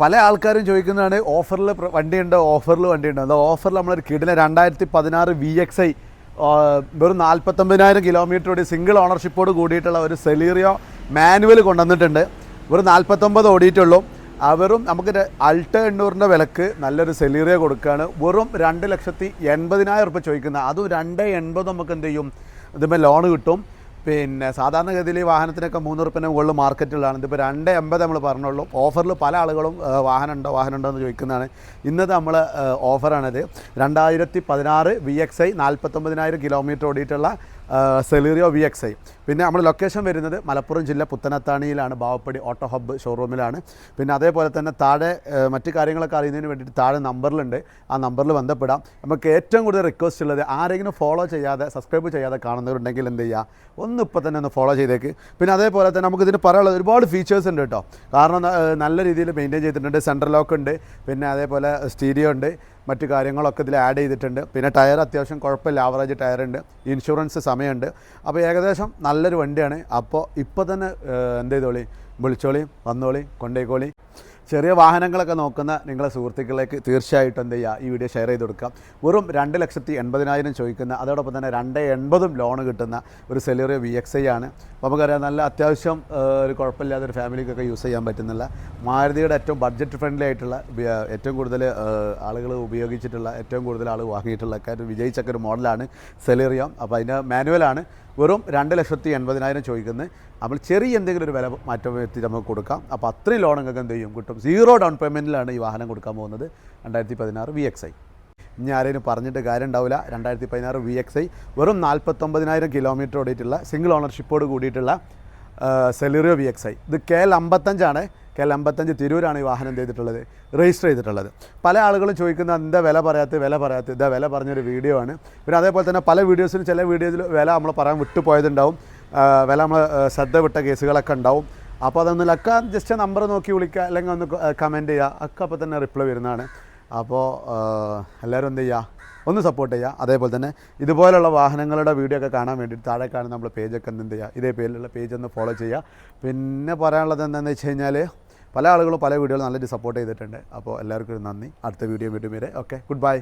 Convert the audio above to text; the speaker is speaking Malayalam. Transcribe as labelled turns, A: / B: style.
A: പല ആൾക്കാരും ചോദിക്കുന്നതാണ് ഓഫറിൽ വണ്ടിയുണ്ടോ? ഓഫറിൽ വണ്ടിയുണ്ടോ? അതോ ഓഫറിൽ നമ്മളൊരു കിടിലെ രണ്ടായിരത്തി പതിനാറ് വി എക്സ് ഐ വെറും നാൽപ്പത്തൊമ്പതിനായിരം കിലോമീറ്ററോട് സിംഗിൾ ഓണർഷിപ്പോട് കൂടിയിട്ടുള്ള ഒരു സെലീറിയോ മാനുവൽ കൊണ്ടുവന്നിട്ടുണ്ട്. വെറും നാൽപ്പത്തൊമ്പത് ഓടിയിട്ടുള്ളൂ. അവരും നമുക്ക് അൾട്ട എണ്ണൂറിന്റെ വിലക്ക് നല്ലൊരു സെലീറിയ കൊടുക്കുകയാണ്. വെറും രണ്ട് ലക്ഷത്തി എൺപതിനായിരം റുപ്യ ചോദിക്കുന്നത് അതും രണ്ട് എൺപത് നമുക്ക് എന്ത് ചെയ്യും? ഇതിന്മേൽ ലോൺ കിട്ടും. പിന്നെ സാധാരണഗതിയിൽ ഈ വാഹനത്തിനൊക്കെ മൂന്ന് റുപ്യന് മുകളിൽ മാർക്കറ്റിലാണ്. ഇതിപ്പോൾ രണ്ട് എൺപത് നമ്മൾ പറഞ്ഞുള്ളൂ. ഓഫറിൽ പല ആളുകളും വാഹനം ഉണ്ടോ വാഹനം ഉണ്ടോ എന്ന് ചോദിക്കുന്നതാണ് ഇന്നത്തെ നമ്മൾ ഓഫറാണിത്. രണ്ടായിരത്തി പതിനാറ് വി എക്സ് ഐ നാൽപ്പത്തൊമ്പതിനായിരം കിലോമീറ്റർ ഓടിയിട്ടുള്ള സെലീറിയോ വി എക്സ് ഐ പിന്നെ നമ്മൾ ലൊക്കേഷൻ വരുന്നത് മലപ്പുറം ജില്ല പുത്തനത്താണിയിലാണ്. ബാവപ്പടി ഓട്ടോ ഹബ്ബ് ഷോറൂമിലാണ് പിന്നെ അതേപോലെ തന്നെ താഴെ മറ്റു കാര്യങ്ങളൊക്കെ അറിയുന്നതിന് വേണ്ടിയിട്ട് താഴെ നമ്പറിലുണ്ട്. ആ നമ്പറിൽ ബന്ധപ്പെടാം. നമുക്ക് ഏറ്റവും കൂടുതൽ റിക്വസ്റ്റ് ഉള്ളത് ആരെങ്കിലും ഫോളോ ചെയ്യാതെ സബ്സ്ക്രൈബ് ചെയ്യാതെ കാണുന്നവരുണ്ടെങ്കിൽ എന്ത് ചെയ്യുക ഒന്ന് ഇപ്പോൾ തന്നെ ഒന്ന് ഫോളോ ചെയ്തേക്ക്. പിന്നെ അതേപോലെ തന്നെ നമുക്ക് ഇതിന് പറയാനുള്ള ഒരുപാട് ഫീച്ചേഴ്സ് ഉണ്ട് കേട്ടോ. കാരണം നല്ല രീതിയിൽ മെയിന്റെയിൻ ചെയ്തിട്ടുണ്ട്. സെൻട്രൽ ലോക്ക് ഉണ്ട്. പിന്നെ അതേപോലെ സ്റ്റീരിയോ ഉണ്ട്. മറ്റു കാര്യങ്ങളൊക്കെ ഇതിൽ ആഡ് ചെയ്തിട്ടുണ്ട്. പിന്നെ ടയർ അത്യാവശ്യം കുഴപ്പമില്ല. ആവറേജ് ടയർ ഉണ്ട്. ഇൻഷുറൻസ് സമയമുണ്ട്. അപ്പോൾ ഏകദേശം നല്ലൊരു വണ്ടിയാണ്. അപ്പോൾ ഇപ്പോൾ തന്നെ എന്ത് ചെയ്തോളി? വിളിച്ചോളി വന്നോളി കൊണ്ടേക്കോളി ചെറിയ വാഹനങ്ങളൊക്കെ നോക്കുന്ന നിങ്ങളെ സുഹൃത്തുക്കളിലേക്ക് തീർച്ചയായിട്ടും എന്ത് ചെയ്യുക ഈ വീഡിയോ ഷെയർ ചെയ്ത് കൊടുക്കുക. വെറും രണ്ട് ലക്ഷത്തി എൺപതിനായിരം ചോദിക്കുന്ന അതോടൊപ്പം തന്നെ രണ്ട് എൺപതും ലോൺ കിട്ടുന്ന ഒരു സെലറിയോ വി എക്സ് ഐ ആണ്. അപ്പോൾ നമുക്കറിയാം നല്ല അത്യാവശ്യം ഒരു കുഴപ്പമില്ലാതെ ഒരു ഫാമിലിക്കൊക്കെ യൂസ് ചെയ്യാൻ പറ്റുന്നില്ല മാരുതിയുടെ ഏറ്റവും ബഡ്ജറ്റ് ഫ്രണ്ട്ലി ആയിട്ടുള്ള ഏറ്റവും കൂടുതൽ ആളുകൾ ഉപയോഗിച്ചിട്ടുള്ള ഏറ്റവും കൂടുതൽ ആൾ വാങ്ങിയിട്ടുള്ള ഒക്കെ ഒരു വിജയിച്ചൊക്കെ ഒരു മോഡലാണ് സെലറിയോ അപ്പോൾ അതിന്റെ മാനുവലാണ് വെറും രണ്ട് ലക്ഷത്തി എൺപതിനായിരം ചോദിക്കുന്നത്. നമ്മൾ ചെറിയ എന്തെങ്കിലും ഒരു വില മാറ്റം വരുത്തി നമുക്ക് കൊടുക്കാം. അപ്പോൾ അത്രയും ലോൺ നിങ്ങൾക്ക് എന്ത് ചെയ്യും? കിട്ടും. സീറോ ഡൗൺ പേയ്മെന്റിലാണ് ഈ വാഹനം കൊടുക്കാൻ പോകുന്നത്. രണ്ടായിരത്തി പതിനാറ് വി എക്സ് ഐ ഇനി ആരെയും പറഞ്ഞിട്ട് കാര്യം ഉണ്ടാവില്ല. രണ്ടായിരത്തി പതിനാറ് വി എക്സ് ഐ വെറും നാൽപ്പത്തൊമ്പതിനായിരം കിലോമീറ്റർ ഓടിയിട്ടുള്ള സിംഗിൾ ഓണർഷിപ്പോട് കൂടിയിട്ടുള്ള സെലിറിയോ വി എക്സ് ഐ ഇത് കെ എൽ അമ്പത്തഞ്ചാണ്. കെ എൽ അമ്പത്തഞ്ച് തിരൂരാണ് ഈ വാഹനം ചെയ്തിട്ടുള്ളത്? രജിസ്റ്റർ ചെയ്തിട്ടുള്ളത്. പല ആളുകളും ചോദിക്കുന്ന എന്താ വില പറയാത്ത വില പറയാത്ത ഇതാ വില പറഞ്ഞൊരു വീഡിയോ ആണ്. പിന്നെ അതേപോലെ തന്നെ പല വീഡിയോസിലും ചില വീഡിയോസിൽ വില നമ്മൾ പറയാൻ വിട്ടുപോയതുണ്ടാവും. വില നമ്മൾ ശ്രദ്ധ വിട്ട കേസുകളൊക്കെ ഉണ്ടാവും. അപ്പോൾ അതൊന്നുമില്ല അക്ക ജസ്റ്റ് നമ്പർ നോക്കി വിളിക്കുക അല്ലെങ്കിൽ ഒന്ന് കമന്റ് ചെയ്യുക അക്ക അപ്പോൾ തന്നെ റിപ്ലൈ വരുന്നതാണ്. അപ്പോൾ എല്ലാവരും എന്ത് ചെയ്യുക ഒന്ന് സപ്പോർട്ട് ചെയ്യുക അതേപോലെ തന്നെ ഇതുപോലുള്ള വാഹനങ്ങളുടെ വീഡിയോ ഒക്കെ കാണാൻ വേണ്ടിയിട്ട് താഴെ കാണുന്ന നമ്മൾ പേജൊക്കെ എന്ത് ചെയ്യുക ഇതേ പേരിലുള്ള പേജ് ഒന്ന് ഫോളോ ചെയ്യുക പിന്നെ പറയാനുള്ളത് എന്താണെന്ന് വെച്ച് കഴിഞ്ഞാൽ പല ആളുകളും പല വീഡിയോകളും നല്ലൊരു സപ്പോർട്ട് ചെയ്തിട്ടുണ്ട്. അപ്പോൾ എല്ലാവർക്കും നന്ദി. അടുത്ത വീഡിയോ വീണ്ടും വരെ. Okay good bye